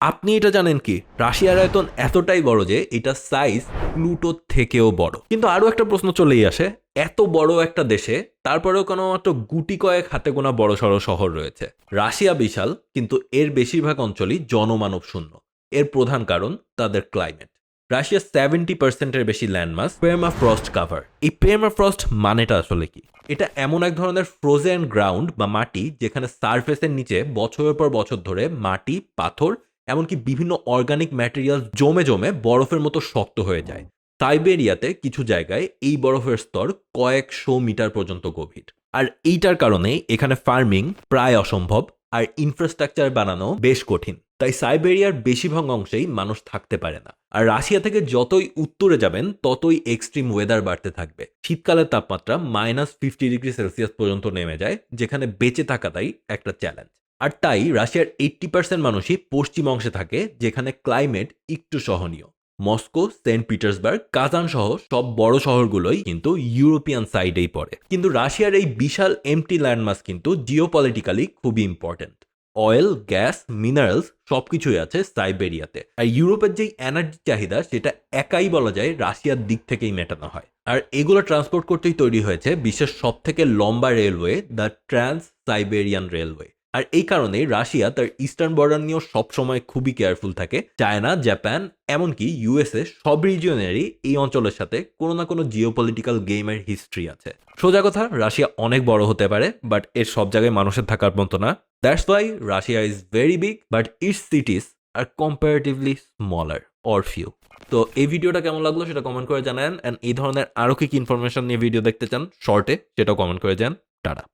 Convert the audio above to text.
আপনি এটা জানেন কি? রাশিয়ার আয়তন এতটাই বড় যে এটা সাইজ প্লুটোর থেকেও বড়। কিন্তু আরও একটা প্রশ্ন চলেই আসে, এত বড় একটা দেশে তারপরেও কোনো মাত্র গুটি কয়েক হাতে গোনা বড় সড়ো শহর রয়েছে। রাশিয়া বিশাল, কিন্তু এর বেশিরভাগ অঞ্চলই জনমানব শূন্য। এর প্রধান কারণ তাদের ক্লাইমেট রাশিয়ার সেভেন্টি পার্সেন্টের বেশি ল্যান্ডমাস পেরমা ফ্রস্ট কাভার এই পেরমা ফ্রস্ট মানেটা আসলে কি? এটা এমন এক ধরনের ফ্রোজেন গ্রাউন্ড বা মাটি যেখানে সারফেসের নিচে বছরের পর বছর ধরে মাটি, পাথর এমনকি বিভিন্ন অর্গানিক ম্যাটেরিয়াল জমে জমে বরফের মতো শক্ত হয়ে যায়। সাইবেরিয়াতে কিছু জায়গায় এই বরফের স্তর কয়েকশো মিটার পর্যন্ত গভীর। আর এইটার কারণে এখানে ফার্মিং প্রায় অসম্ভব আর ইনফ্রাস্ট্রাকচার বানানো বেশ কঠিন। তাই সাইবেরিয়ার বেশিরভাগ অংশেই মানুষ থাকতে পারে না। আর রাশিয়া থেকে যতই উত্তরে যাবেন, ততই এক্সট্রিম ওয়েদার বাড়তে থাকবে। শীতকালের তাপমাত্রা মাইনাস ফিফটি ডিগ্রি সেলসিয়াস পর্যন্ত নেমে যায়, যেখানে বেঁচে থাকাটাই একটা চ্যালেঞ্জ আর তাই রাশিয়ার এইট্টি পার্সেন্ট মানুষই পশ্চিম অংশে থাকে, যেখানে ক্লাইমেট একটু সহনীয়। মস্কো, সেন্ট পিটার্সবার্গ, কাজান সহ সব বড় শহরগুলোই কিন্তু ইউরোপিয়ান সাইডেই পড়ে। কিন্তু রাশিয়ার এই বিশাল এমটি ল্যান্ডমাস কিন্তু জিওপলিটিক্যালি খুবই ইম্পর্টেন্ট অয়েল গ্যাস মিনারেলস সবকিছুই আছে সাইবেরিয়াতে। আর ইউরোপের যেই এনার্জি চাহিদা, সেটা একাই বলা যায় রাশিয়ার দিক থেকেই মেটানো হয়। আর এগুলো ট্রান্সপোর্ট করতেই তৈরি হয়েছে বিশ্বের সব থেকে লম্বা railway the trans Siberian railway আর এই কারণে রাশিয়া তার ইস্টার্ন বর্ডার নিয়েও সবসময় খুবই কেয়ারফুল থাকে। চায়না, জাপান, এমনকি ইউএসএ সব রিজিয়নেরই এই অঞ্চলের সাথে কোনো না কোনো জিওপলিটিক্যাল গেমের হিস্ট্রি আছে। সোজা কথা, রাশিয়া অনেক বড় হতে পারে, বাট এর সব জায়গায় মানুষের থাকার মতো না। That's why Russia is very big but its cities are comparatively smaller or few তো এই ভিডিওটা কেমন লাগল সেটা কমেন্ট করে জানান অ্যান্ড এই ধরনের আরও কি কি ইনফরমেশন নিয়ে ভিডিও দেখতে চান শর্টে সেটাও কমেন্ট করে যান টাটা।